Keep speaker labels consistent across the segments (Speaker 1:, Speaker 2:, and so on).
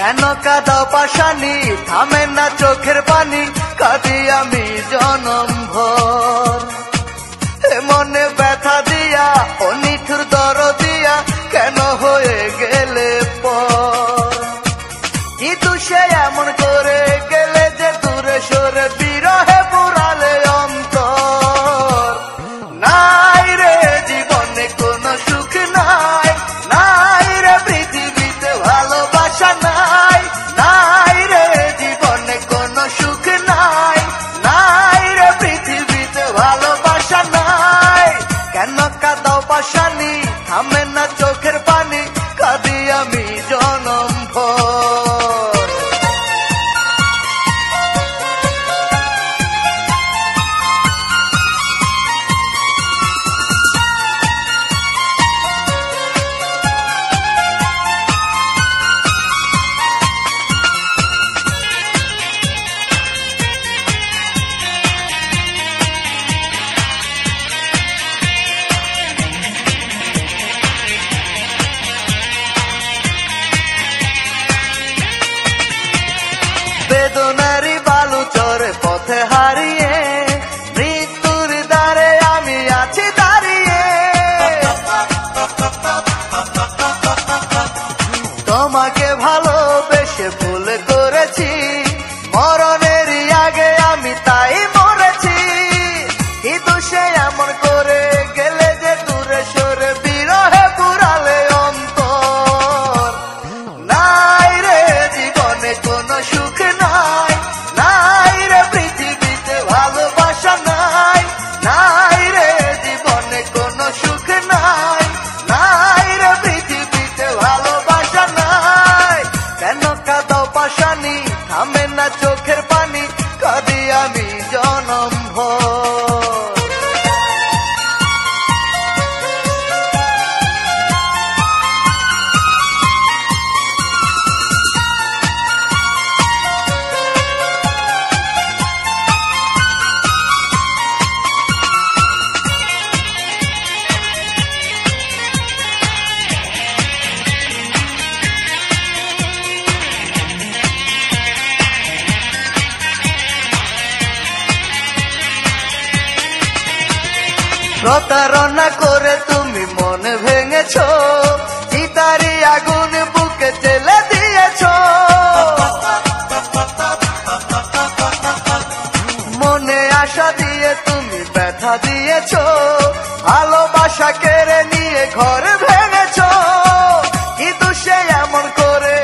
Speaker 1: কেন কাদাও পাশানি? থামে না চোখের পানি কাঁদি আমি। পাশানি থামে না চোখের পানি কাঁদি আমি না চোখের প্রতারণা করে তুমি মন ভেঙেছ। চিতারি আগুন বুকে চেলে দিয়েছ। মনে আশা দিয়ে তুমি ব্যথা দিয়েছ। ভালোবাসা কেড়ে নিয়ে ঘর ভেঙেছ। কিন্তু সে এমন করে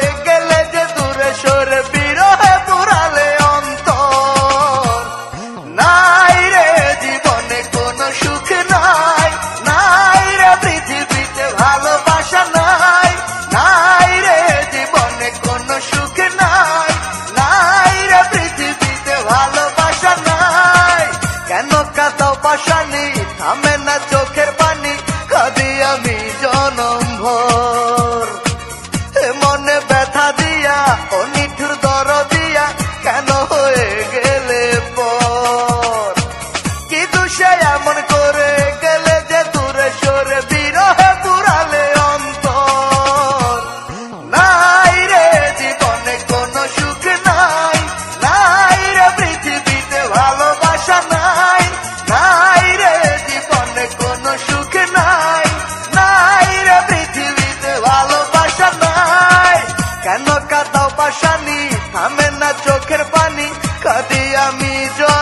Speaker 1: সে করে গেলে যে দূরে সরে বিরহে পুরালে অন্তর? নাই রে জীবনে কোনো সুখ নাই। নাই রে পৃথিবীতে ভালোবাসা নাই। নাই রে জীবনে কোনো সুখ নাই। নাই রে পৃথিবীতে ভালোবাসা নাই। কেন কাদাও পাশানি? থামে না চোখের পানি। কাঁদি আমি ভর